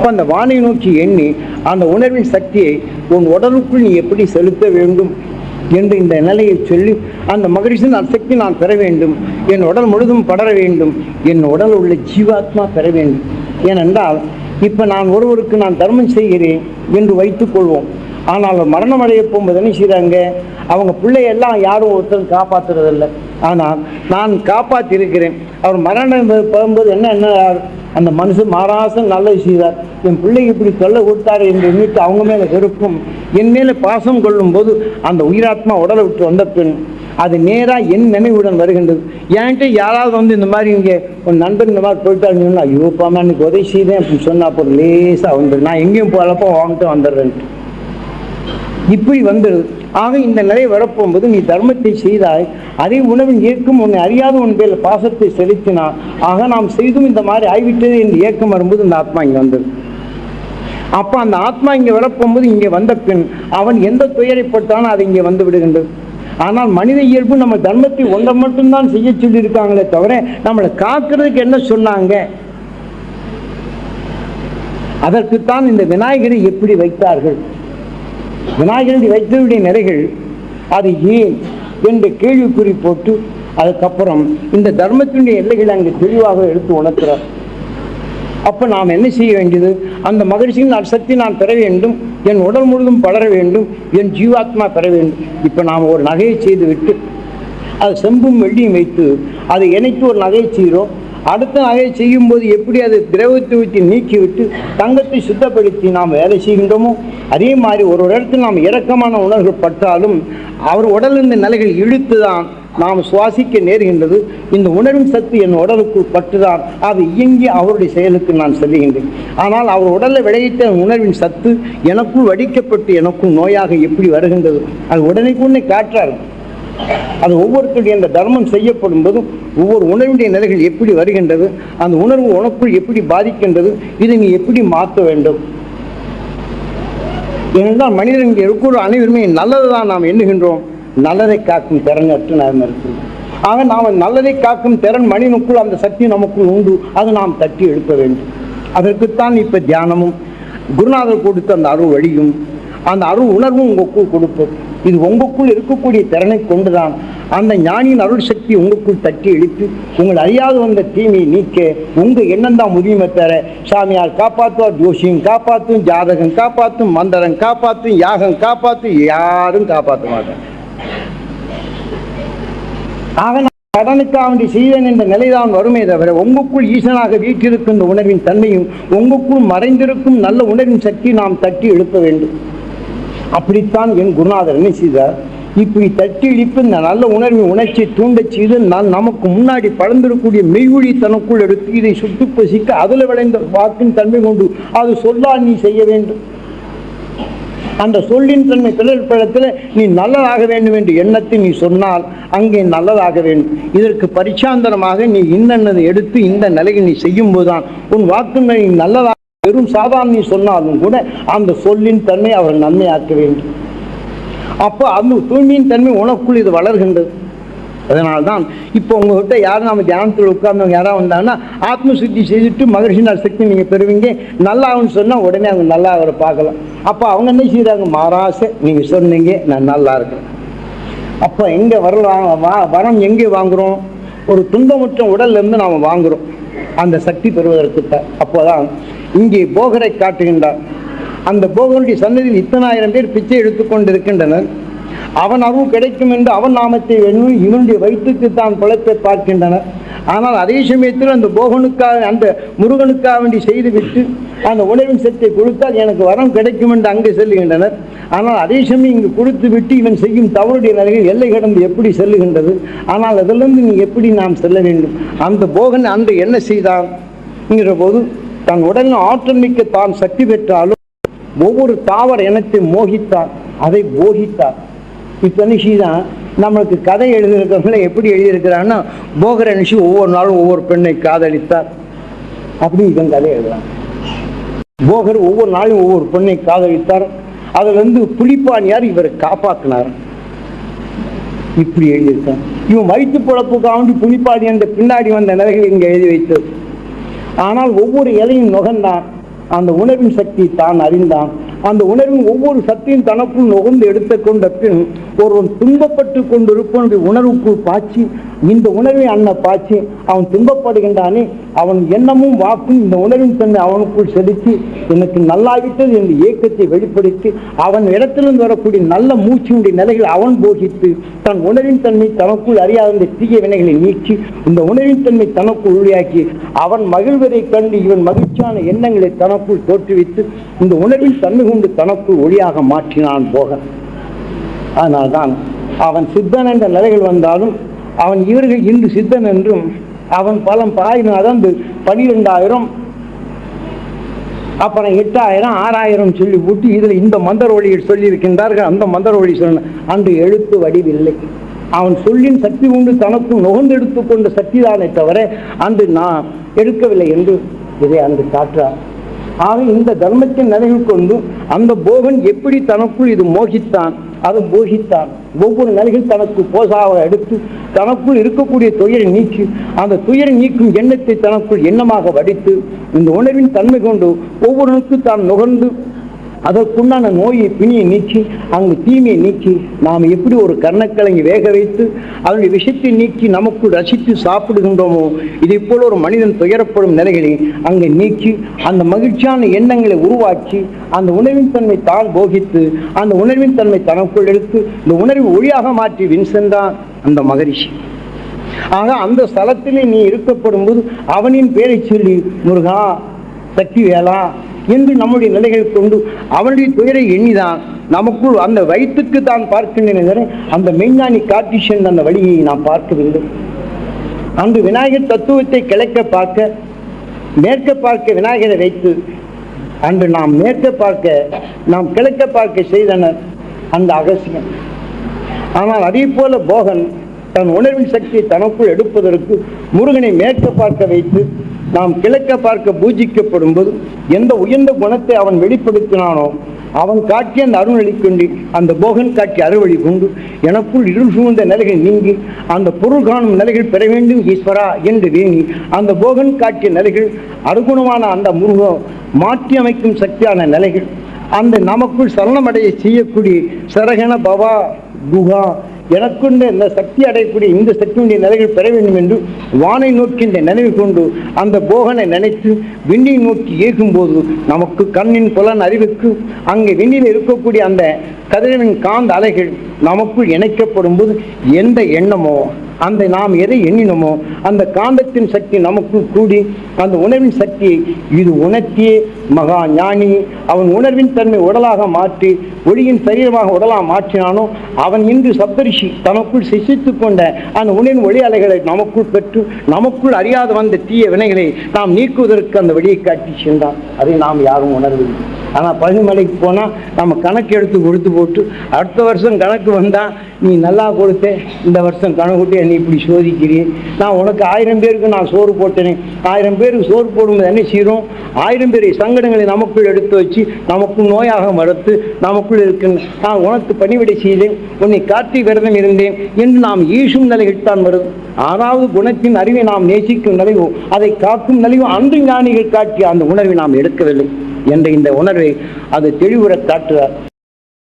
அப்போ அந்த வானை நோக்கி எண்ணி அந்த உணர்வின் சக்தியை உன் உடலுக்குள் நீ எப்படி செலுத்த வேண்டும் என்று இந்த நிலையை சொல்லி அந்த மகிழ்ச்சியின் அந்த சக்தி நான் பெற வேண்டும் என் உடல் முழுதும் படர வேண்டும் என் உடல் உள்ள ஜீவாத்மா பெற வேண்டும். ஏனென்றால் இப்போ நான் ஒருவருக்கு நான் தர்மம் செய்கிறேன் என்று வைத்துக்கொள்வோம் ஆனால் மரணம் அடைய போகும்போது என்ன செய்கிறாங்க அவங்க பிள்ளையெல்லாம் யாரும் ஒருத்தரும் காப்பாற்றுறதில்லை ஆனால் நான் காப்பாற்றியிருக்கிறேன் அவர் மரணம் போகும்போது என்ன என்ன அந்த மனுஷன் மாராசம் நல்லது செய்தார். என் பிள்ளைக்கு இப்படி தொல்லை கொடுத்தாரு என்று எண்ணிட்டு அவங்க மேலே வெறுப்பும் என் மேலே பாசம் கொள்ளும்போது அந்த உயிராத்மா உடலை விட்டு வந்த பின் அது நேராக என் நினைவுடன் வருகின்றது. என்கிட்ட யாராவது வந்து இந்த மாதிரி இங்கே உன் நண்பன் இந்த மாதிரி போயிட்டாருன்னு சொன்னால் ஐயோ பாமா எனக்கு உதவி செய்தேன் அப்படின்னு சொன்னா அப்புறம் லேசாக வந்துடு நான் எங்கேயும் போகலப்போ வாங்கிட்டு வந்துடுறேன்ட்டு. இப்படி வந்துடுது ஆக இந்த நிலை வரப்போகும்போது நீ தர்மத்தை செய்தாய் அதே உணவின் ஏற்கும் உன்னை அறியாத உன் பேர் பாசத்தை செலுத்தினான் ஆக நாம் செய்தும் இந்த மாதிரி ஆய்விட்டது என்று ஏக்கம் வரும்போது இந்த ஆத்மா இங்கே வந்தது. அப்போ அந்த ஆத்மா இங்கே வரப்போகும்போது இங்கே வந்த பின் அவன் எந்த துயரைப்பட்டானோ அது இங்கே வந்து விடுகின்றது. ஆனால் மனித இயல்பு நம்ம தர்மத்தை ஒன்றை மட்டும்தான் செய்ய சொல்லியிருக்காங்களே தவிர நம்மளை காக்கிறதுக்கு என்ன சொன்னாங்க? அதற்குத்தான் இந்த விநாயகரை எப்படி வைத்தார்கள்? விநாயகருடைய வைத்தவருடைய நிறைகள் அது ஏன் என்று கேள்விக்குறி போட்டு அதுக்கப்புறம் இந்த தர்மத்தினுடைய எல்லைகளை அங்கு தெளிவாக எடுத்து உணர்த்துறார். அப்போ நாம் என்ன செய்ய வேண்டியது? அந்த மகிழ்ச்சியின் நான் சக்தி நான் பெற வேண்டும் என் உடல் முழுதும் பலர வேண்டும் என் ஜீவாத்மா பெற வேண்டும். இப்போ நாம் ஒரு நகையை செய்து விட்டு அது செம்பும் வெள்ளியும் வைத்து அதை இணைத்து ஒரு நகையை செய்கிறோம். அடுத்த நகையை செய்யும்போது எப்படி அதை திரவத்தை ஊற்றி நீக்கிவிட்டு தங்கத்தை சுத்தப்படுத்தி நாம் வேலை செய்கின்றோமோ? அதே மாதிரி ஒரு ஒரு இடத்தில் நாம் இரக்கமான உணர்வுகள் பட்டாலும் அவர் உடலிருந்த நிலைகள் இழுத்து தான் நாம் சுவாசிக்க நேருகின்றது. இந்த உணர்வின் சத்து என் உடலுக்குள் பட்டுதான். அது இயங்கி அவருடைய செயலுக்கு நான் செல்லுகின்றேன். ஆனால் அவர் உடலில் விளைவித்த உணர்வின் சத்து எனக்குள் வடிக்கப்பட்டு எனக்கும் நோயாக எப்படி வருகின்றது? அது உடனே உடனே காற்றாரு அது ஒவ்வொருத்தருடைய அந்த தர்மம் செய்யப்படும் போதும் ஒவ்வொரு உணர்வுடைய நிலைகள் எப்படி வருகின்றது அந்த உணர்வு உனக்குள் எப்படி பாதிக்கின்றது இதை நீ எப்படி மாற்ற வேண்டும்? ஏனென்றால் மனிதர்கள் இருக்கிற அனைவருமே நல்லதுதான் நாம் எண்ணுகின்றோம். நல்லதை காக்கும் திறன் அற்று நாம் இருக்கிறோம். ஆக நாம் நல்லதை காக்கும் திறன் மனிதனுக்குள் அந்த சக்தி நமக்குள் உண்டு. அது நாம் தட்டி எழுப்ப வேண்டும். அதற்குத்தான் இப்போ தியானமும். குருநாதர் கொடுத்த அந்த அருள் வழியும். அந்த அருள் உணர்வும் உங்களுக்குள் கொடுக்கும் இது உங்களுக்குள் இருக்கக்கூடிய திறனை கொண்டுதான். அந்த ஞானியின் அருள் சக்தி உங்களுக்குள் தட்டி எழுப்பி உங்கள் அறியாது வந்த தீமையை நீக்க உங்க எண்ணம் தான் உரிமை பெற சாமியார் காப்பாற்றுவார் ஜோஷியும் காப்பாற்றும் ஜாதகம் காப்பாற்றும் மந்திரம் காப்பாற்றும் யாகம் காப்பாற்றும் யாரும் காப்பாற்ற மாட்டேன் ஆக நான் கடனுக்காக வேண்டி செய்தேன் என்ற நிலைதான் வருமே தவிர உங்களுக்குள் ஈசனாக வீற்றிருக்கும் இந்த உணர்வின் தன்மையும் உங்களுக்குள் மறைந்திருக்கும் நல்ல உணர்வின் சக்தி நாம் தட்டி எழுப்ப வேண்டும். அப்படித்தான் என் குருநாதர் என்ன செய்தார்? இப்படி தட்டி இழிப்பு இந்த நல்ல உணர்வின் உணர்ச்சியை தூண்டச் செய்து நான் நமக்கு முன்னாடி பழந்திருக்கக்கூடிய மெய்வொழி தனக்குள் எடுத்து இதை சுட்டு பசிக்க அதில் விளைந்த வாக்கின் தன்மை கொண்டு அது சொல்லால் நீ செய்ய வேண்டும். அந்த சொல்லின் தன்மை பிறப்பிடத்தில் நீ நல்லதாக வேண்டும் என்று எண்ணத்தை நீ சொன்னால் அங்கே நல்லதாக வேண்டும். இதற்கு பரிச்சாந்தரமாக நீ இன்னென்னதை எடுத்து இந்த நிலையை நீ செய்யும் போதுதான் உன் வாக்குமை நல்லதாக வெறும் சாதாரணி நீ சொன்னாலும் கூட அந்த சொல்லின் தன்மை அவர் நன்மையாக்க வேண்டும். அப்போ அந்த தூய்மையின் தன்மை உனக்குள் இது வளர்கின்றது. அதனால்தான் இப்போ உங்ககிட்ட யாரும் நம்ம தியானத்தில் உட்கார்ந்தவங்க யாராவது வந்தாங்கன்னா ஆத்ம சுத்தி மகர்ஷி மகிழ்ச்சி சக்தி நீங்கள் பெறுவீங்க. நல்லாகும்னு சொன்னால் உடனே அவங்க நல்லா அவரை பார்க்கலாம். அப்போ அவங்க என்ன செய்கிறாங்க மாறாசை நீங்கள் சொன்னீங்க நான் நல்லா இருக்கேன். அப்போ எங்கே வரலாம்? வா வரம் எங்கே வாங்குகிறோம் ஒரு துன்பமுற்ற உடல்லேருந்து நாம் வாங்குகிறோம் அந்த சக்தி பெறுவதற்கு அப்போதான் இங்கே போகரை காட்டுகின்றார். அந்த போகனுடைய சன்னதியில் இத்தனாயிரம் பேர் பிச்சை எடுத்துக்கொண்டிருக்கின்றனர் அவன் அருள் கிடைக்கும் என்று அவன் நாமத்தை வேணும் இவனுடைய வயிற்றுக்கு தான் பிழைப்பை பார்க்கின்றனர். ஆனால் அதே சமயத்தில் அந்த போகனுக்காக அந்த முருகனுக்காக வேண்டி செய்துவிட்டு அந்த உணவின் சத்தை கொடுத்தால் எனக்கு வரம் கிடைக்கும் என்று அங்கே செல்லுகின்றனர். ஆனால் அதே சமயம் இங்கு கொடுத்து விட்டு இவன் செய்யும் தவறுடைய நிலையில் எல்லை கடந்து எப்படி செல்லுகின்றது? ஆனால் அதிலிருந்து நீ எப்படி நாம் செல்ல வேண்டும்? அந்த போகன் அன்று என்ன செய்தான்? என்கிற போது தன் உடலின் ஆற்றல் மிக்க தான் சக்தி பெற்றாலும் ஒவ்வொரு தாவர இனத்தை மோகித்தார் அதை போகித்தார் இப்போ நிஷி தான் நம்மளுக்கு கதை எழுதியிருக்கிறவங்கள எப்படி எழுதியிருக்கிறான்னா போகிற நிஷி ஒவ்வொரு நாளும் ஒவ்வொரு பெண்ணை காதலித்தார். அப்படி இவன் கதை எழுதுறான். போகர் ஒவ்வொரு நாளும் ஒவ்வொரு பெண்ணை காதலித்தார். அதிலிருந்து புலிப்பானியார் இவரை காப்பாற்றினார் இப்படி எழுதியிருக்கான். இவன் வயிற்று பொழப்புக்காக வேண்டி புலிப்பாடி என்ற பின்னாடி வந்த நிலைகள் இங்கே எழுதி வைத்தது ஆனால் ஒவ்வொரு இலையும் நுகர்ந்தான். அந்த உணர்வின் சக்தி தான் அறிந்தான். அந்த உணர்வின் ஒவ்வொரு சக்தியும் தனக்குள் நுகர்ந்து எடுத்து கொண்ட பின் ஒருவன் துன்பப்பட்டு கொண்டிருப்பவனுடைய உணர்வுக்குள் பாய்ச்சி இந்த உணவை அண்ண பாய்ச்சி அவன் துன்பப்படுகின்றானே அவன் எண்ணமும் வாக்கும் இந்த உணவின் தன்மை அவனுக்குள் செலுத்தி எனக்கு நல்லாவிட்டது என்ற இயக்கத்தை வெளிப்படுத்தி அவன் இடத்திலிருந்து வரக்கூடிய நல்ல மூச்சினுடைய நிலைகள் அவன் போகித்து தன் உணவின் தன்மை தனக்குள் அறியாத இந்த தீய வினைகளை நீக்கி இந்த உணவின் தன்மை தனக்குள் உருவாக்கி அவன் மகிழ்வதைக் கண்டு இவன் மகிழ்ச்சியான எண்ணங்களை தனக்குள் தோற்றுவித்து இந்த உணர்வின் தன்மை கொண்டு தனக்குள் ஒளியாக மாற்றினான் போக. அதனால்தான் அவன் சித்தன் என்ற நிலைகள் வந்தாலும் அவன் இவர்கள் இன்று சித்தன் என்றும் அவன் பலம் பாயிரம் அதாவது பனிரெண்டாயிரம் அப்புறம் எட்டாயிரம் ஆறாயிரம் சொல்லி ஊட்டி இதில் இந்த மந்திர ஒளியில் சொல்லியிருக்கின்றார்கள். அந்த மந்திர ஒளி சொன்ன அன்று எழுத்து வடிவில்லை. அவன் சொல்லின் சக்தி உண்டு தனக்கும் நுகர்ந்து எடுத்துக்கொண்ட சக்திதானே தவிர அன்று நான் எடுக்கவில்லை என்று இதை அன்று காட்டுறார். ஆக இந்த தர்மத்தின் நிலைகள் கொண்டு அந்த போகன் எப்படி தனக்குள் இது மோகித்தான்? அது போகித்தான் ஒவ்வொரு நிலைகள் தனக்கு போசாக எடுத்து தனக்குள் இருக்கக்கூடிய துயரை நீக்கி அந்த துயரை நீக்கும் எண்ணத்தை தனக்குள் எண்ணமாக வடித்து இந்த உணர்வின் தன்மை கொண்டு ஒவ்வொருவனுக்கு தான் நுகர்ந்து அதற்குண்டான நோயை பிணியை நீக்கி அங்கு தீமையை நீக்கி நாம் எப்படி ஒரு கர்ணக்கிழங்கி வேக வைத்து அதனுடைய விஷத்தை நீக்கி நமக்குள் ரசித்து சாப்பிடுகின்றோமோ இதை போல ஒரு மனிதன் துயரப்படும் நிலைகளை அங்கே நீக்கி அந்த மகிழ்ச்சியான எண்ணங்களை உருவாக்கி அந்த உணர்வின் தன்மை தான் போகித்து அந்த உணர்வின் தன்மை தனக்குள் எடுத்து இந்த உணர்வை ஒளியாக மாற்றி வின்சென்றான் அந்த மகரிஷி. ஆக அந்த ஸ்தலத்திலே நீ இருக்கப்படும் போது அவனின் பேரை சொல்லி முருகா சக்தி வேளா என்று நம்முடைய நிலைகளை கொண்டு அவனுடைய துயரை எண்ணிதான் நமக்குள் அந்த வயிற்றுக்கு தான் பார்க்கின்றன அந்த மெய்ஞானி கார்த்திஷன் அந்த வழியை நாம் பார்க்கவில்லை. அன்று விநாயகர் தத்துவத்தை கிளைக்க பார்க்க மேற்க பார்க்க விநாயகரை வைத்து அன்று நாம் மேற்க பார்க்க நாம் கிழக்க பார்க்க செய்தனர் அந்த அகசியம். ஆனால் அதே போல போகன் தன் உணர்வின் சக்தியை தனக்குள் எடுப்பதற்கு முருகனை மேற்க பார்க்க வைத்து நாம் கிழக்க பார்க்க பூஜிக்கப்படும் போது எந்த உயர்ந்த குணத்தை அவன் வெளிப்படுத்தினானோ அவன் காட்டிய அந்த அருள்வழி கொண்டு அந்த போகன் காட்டிய அறுவழி கொண்டு எனக்குள் இருள் சூழ்ந்த நிலைகள் நீங்கி அந்த பொருள் காணும் நிலைகள் பெற வேண்டும் ஈஸ்வரா என்று வேணி அந்த போகன் காட்டிய நிலைகள் அருகுணமான அந்த முருகம் மாற்றி அமைக்கும் சக்தியான நிலைகள் அந்த நமக்குள் சரணமடைய செய்யக்கூடிய சரகண பவா குஹா எனக்குண்ட இந்த சக்தி அடையக்கூடிய இந்த சக்தியுடைய நிலைகள் பெற வேண்டும் என்று வானை நோக்கி இந்த நினைவு கொண்டு அந்த போகனை நினைத்து விண்ணை நோக்கி ஏகும்போது நமக்கு கண்ணின் புலன் அறிவுக்கு அங்கே விண்ணில் இருக்கக்கூடிய அந்த கதிரவின் காந்த அலைகள் நமக்குள் இணைக்கப்படும் போது எந்த எண்ணமோ அந்த நாம் எதை எண்ணினோமோ அந்த காந்தத்தின் சக்தி நமக்குள் கூடி அந்த உணவின் சக்தியை இது உணர்த்தியே மகா ஞானி. அவன் உணர்வின் தன்மை உடலாக மாற்றி ஒளியின் சரீரமாக உடலாக மாற்றினானோ அவன் இன்று சப்தரிஷி தனக்குள் சிசித்து கொண்ட அந்த உணர்வின் ஒளி அலைகளை நமக்குள் பெற்று நமக்குள் அறியாத வந்த தீய வினைகளை நாம் நீக்குவதற்கு அந்த வழியை காட்டி சென்றான். அதை நாம் யாரும் உணர்வில்லை. ஆனால் பழனிமலைக்கு போனால் நம்ம கணக்கு எடுத்து கொடுத்து போட்டு அடுத்த வருஷம் கணக்கு வந்தால் நீ நல்லா கொடுத்த இந்த வருஷம் கணக்கு என்னை இப்படி சோதிக்கிறீ? நான் உனக்கு ஆயிரம் பேருக்கு நான் சோறு போட்டேனே. ஆயிரம் பேருக்கு சோறு போடும்போது என்ன செய்கிறோம் ஆயிரம் பேரை சங்க சங்கடங்களை நமக்குள் எடுத்து வச்சு நமக்குள் நோயாக மறுத்து நமக்குள் இருக்கின்ற நான் உனக்கு பணிவிடை செய்தேன். உன்னை காத்தி விரதம் இருந்தேன் என்று நாம் ஈசும் நிலைகள் வருது ஆறாவது குணத்தின் அறிவை நாம் நேசிக்கும் நிலையும் அதை காக்கும் நிலையும் அன்று ஞானிகள் காட்டிய அந்த உணர்வை நாம் எடுக்கவில்லை. என்ற இந்த உணர்வை அது தெளிவுற காட்டுகிறார்.